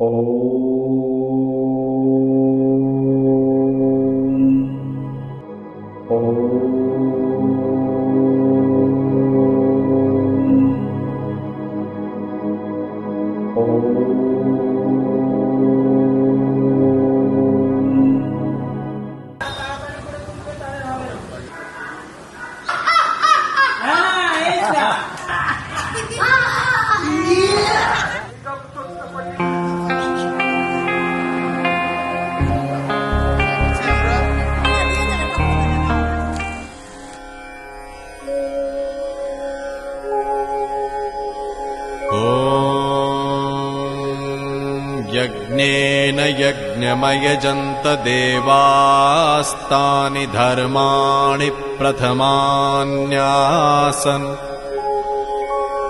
Oh. यज्ञेन यज्ञमयजन्त देवास्तानि धर्माणि प्रथमान्यासन्।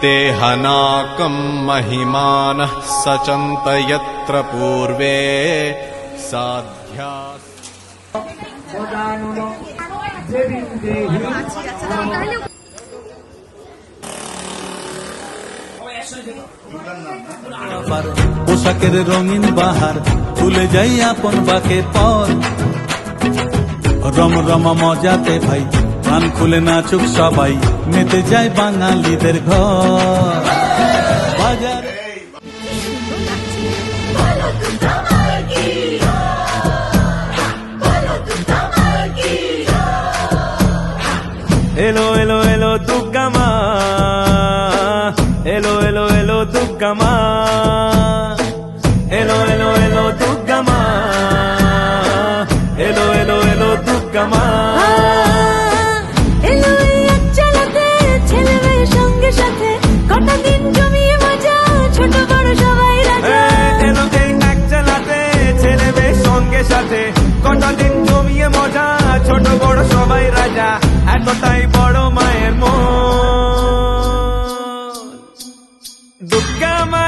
ते हनाकम् महिमानः सचन्त यत्र पूर्वे साध्या পোশাকের রঙিন বাহার, ফুলে যাই আপন বাকে পর। রম রম মজাতে ভাই প্রাণ খুলে নাচুক সবাই, মেতে যায় বাঙালিদের ঘর। এলো এলো দুর্গা মা এলো এলো এলো দুর্গা মা এলো এলো এলো দুর্গা মা সাথে কটা দিন জমিয়ে মজা ছোট বড় সবাই রাজা এলো দুর্গা মা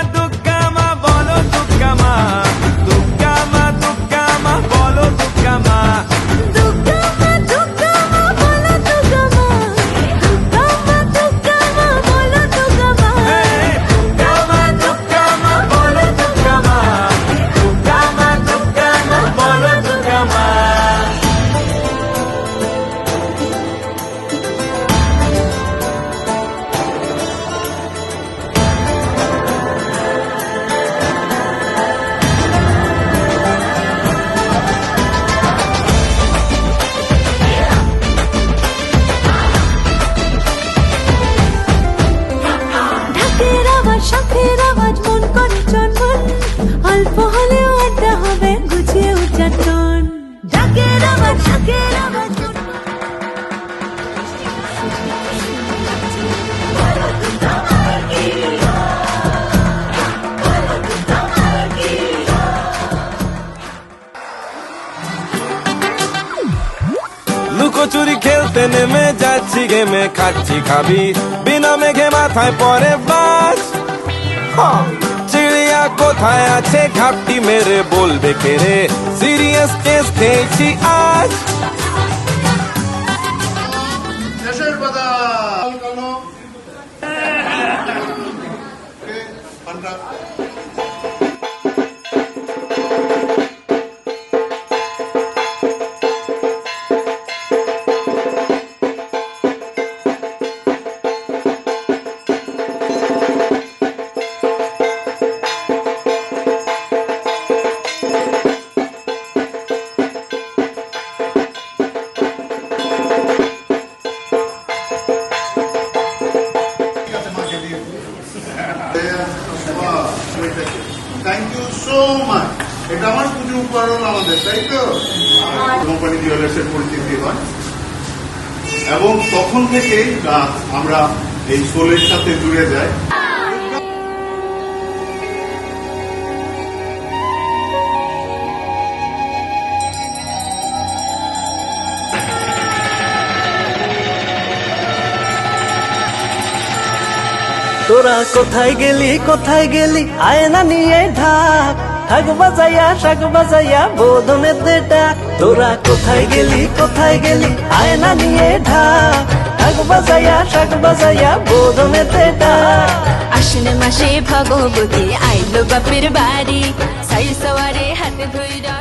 লুকোচুরি খেলতে নেমে যাচ্ছি গেমে খাচ্ছি খাবি। বিনা মেঘে মাথায় পরে বাস। চিড়িয়া কোথায় আছে? ঘাপটি মেরে বলবে কেড়ে সিরিয়াস কেস খেয়েছি আজ। শেষের থ্যাংক ইউ সো মাচ এটা আমার পুজো উপকরণ আমাদের তাই তো? কোম্পানি জুয়েলার্সের পরিচিতি হয়। এবং তখন থেকে আমরা এই সোলের সাথে জুড়ে যাই। তোরা কোথায় গেলি কোথায় গেলি? আয়না নিয়ে ঢাক। ঢাক বাজাইয়া শাক বাজাইয়া বোধনে দে ডাক তোরা কোথায় গেলি কোথায় গেলি? আয়না নিয়ে ঢাক। ঢাক বাজাইয়া শাক বাজাইয়া বোধনে দে ডাক আশ্বিন মাসে ভগবতী আইলো বাপের বাড়ি। সাই সওয়ারে হাতে ধইরা